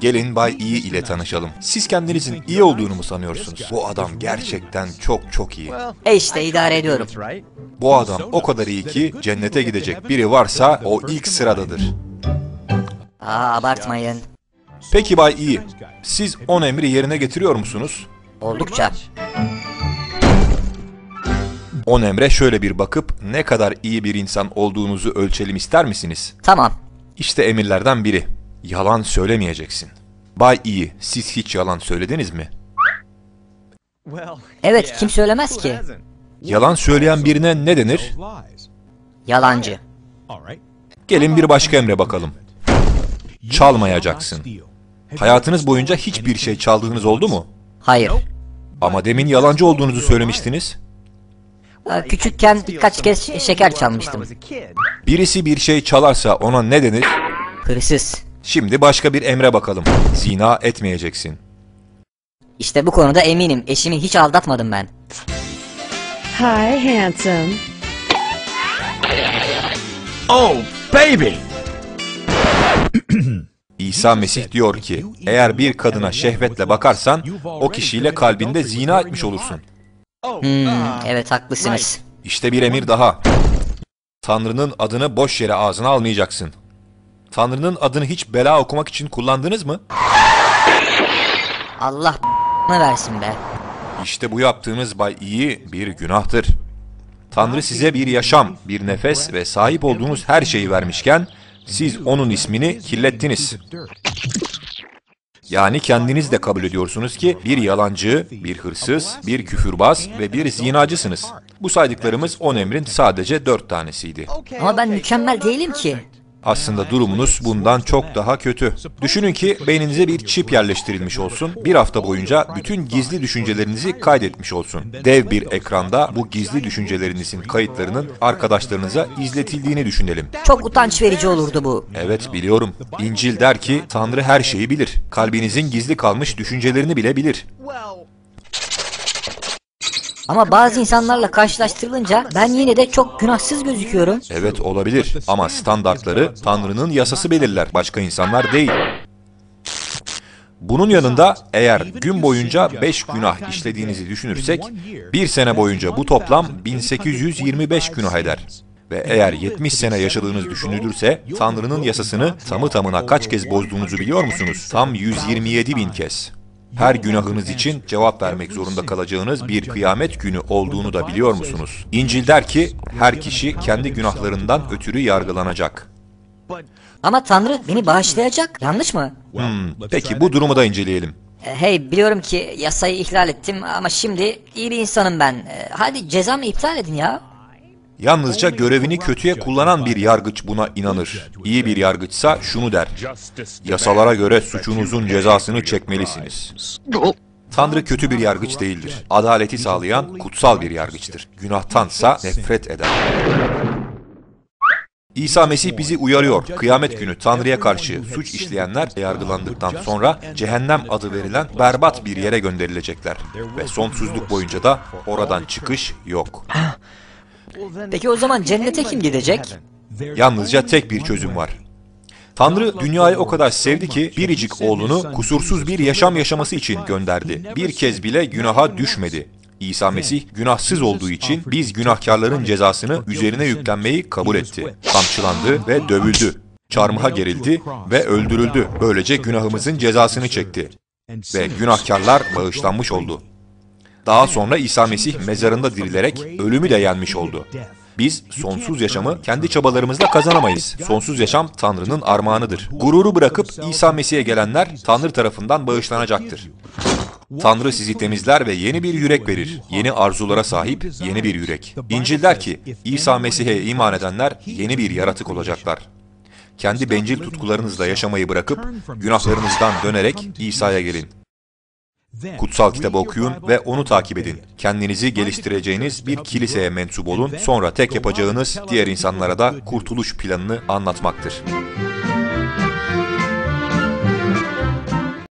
Gelin Bay İyi ile tanışalım. Siz kendinizin iyi olduğunu mu sanıyorsunuz? Bu adam gerçekten çok çok iyi. E işte idare ediyorum. Bu adam o kadar iyi ki cennete gidecek biri varsa o ilk sıradadır. Aa abartmayın. Peki Bay İyi, siz 10 emri yerine getiriyor musunuz? Oldukça. 10 emre şöyle bir bakıp ne kadar iyi bir insan olduğunuzu ölçelim ister misiniz? Tamam. İşte emirlerden biri. Yalan söylemeyeceksin. Bay İyi, siz hiç yalan söylediniz mi? Evet kim söylemez ki? Yalan söyleyen birine ne denir? Yalancı. Gelin bir başka emre bakalım. Çalmayacaksın. Hayatınız boyunca hiçbir şey çaldığınız oldu mu? Hayır. Ama demin yalancı olduğunuzu söylemiştiniz. Aa, Küçükken birkaç kez şeker çalmıştım. Birisi bir şey çalarsa ona ne denir? Hırsız. Şimdi başka bir emre bakalım. Zina etmeyeceksin. İşte bu konuda eminim. Eşimi hiç aldatmadım ben. Hi, handsome. Oh, baby! İsa Mesih diyor ki, eğer bir kadına şehvetle bakarsan, o kişiyle kalbinde zina etmiş olursun. Hmm, evet haklısınız. İşte bir emir daha. Tanrı'nın adını boş yere ağzına almayacaksın. Tanrı'nın adını hiç bela okumak için kullandınız mı? Allah ne versin be. İşte bu yaptığınız bay iyi bir günahtır. Tanrı size bir yaşam, bir nefes ve sahip olduğunuz her şeyi vermişken, siz onun ismini kirlettiniz. Yani kendiniz de kabul ediyorsunuz ki bir yalancı, bir hırsız, bir küfürbaz ve bir zinacısınız. Bu saydıklarımız on emrin sadece dört tanesiydi. Ama ben mükemmel değilim ki. Aslında durumunuz bundan çok daha kötü. Düşünün ki beyninize bir çip yerleştirilmiş olsun, bir hafta boyunca bütün gizli düşüncelerinizi kaydetmiş olsun. Dev bir ekranda bu gizli düşüncelerinizin kayıtlarının arkadaşlarınıza izletildiğini düşünelim. Çok utanç verici olurdu bu. Evet biliyorum. İncil der ki Tanrı her şeyi bilir. Kalbinizin gizli kalmış düşüncelerini bile bilir. Ama bazı insanlarla karşılaştırılınca ben yine de çok günahsız gözüküyorum. Evet olabilir ama standartları Tanrı'nın yasası belirler, başka insanlar değil. Bunun yanında eğer gün boyunca 5 günah işlediğinizi düşünürsek, bir sene boyunca bu toplam 1825 günah eder. Ve eğer 70 sene yaşadığınız düşünülürse, Tanrı'nın yasasını tamı tamına kaç kez bozduğunuzu biliyor musunuz? Tam 127 bin kez. Her günahınız için cevap vermek zorunda kalacağınız bir kıyamet günü olduğunu da biliyor musunuz? İncil der ki, her kişi kendi günahlarından ötürü yargılanacak. Ama Tanrı beni bağışlayacak. Yanlış mı? Hmm, peki bu durumu da inceleyelim. E, Hey biliyorum ki yasayı ihlal ettim ama şimdi iyi bir insanım ben. E, Hadi cezamı iptal edin ya. Yalnızca görevini kötüye kullanan bir yargıç buna inanır. İyi bir yargıçsa şunu der. Yasalara göre suçunuzun cezasını çekmelisiniz. Tanrı kötü bir yargıç değildir. Adaleti sağlayan kutsal bir yargıçtır. Günahtansa nefret eder. İsa Mesih bizi uyarıyor. Kıyamet günü Tanrı'ya karşı suç işleyenler yargılandıktan sonra cehennem adı verilen berbat bir yere gönderilecekler. Ve sonsuzluk boyunca da oradan çıkış yok. Peki o zaman cennete kim gidecek? Yalnızca tek bir çözüm var. Tanrı dünyayı o kadar sevdi ki biricik oğlunu kusursuz bir yaşam yaşaması için gönderdi. Bir kez bile günaha düşmedi. İsa Mesih günahsız olduğu için biz günahkarların cezasını üzerine yüklenmeyi kabul etti. Kamçılandı ve dövüldü. Çarmıha gerildi ve öldürüldü. Böylece günahımızın cezasını çekti. Ve günahkarlar bağışlanmış oldu. Daha sonra İsa Mesih mezarında dirilerek ölümü de yenmiş oldu. Biz sonsuz yaşamı kendi çabalarımızla kazanamayız. Sonsuz yaşam Tanrı'nın armağanıdır. Gururu bırakıp İsa Mesih'e gelenler Tanrı tarafından bağışlanacaktır. Tanrı sizi temizler ve yeni bir yürek verir. Yeni arzulara sahip yeni bir yürek. İncil der ki İsa Mesih'e iman edenler yeni bir yaratık olacaklar. Kendi bencil tutkularınızla yaşamayı bırakıp günahlarınızdan dönerek İsa'ya gelin. Kutsal kitabı okuyun ve onu takip edin. Kendinizi geliştireceğiniz bir kiliseye mensup olun. Sonra tek yapacağınız diğer insanlara da kurtuluş planını anlatmaktır.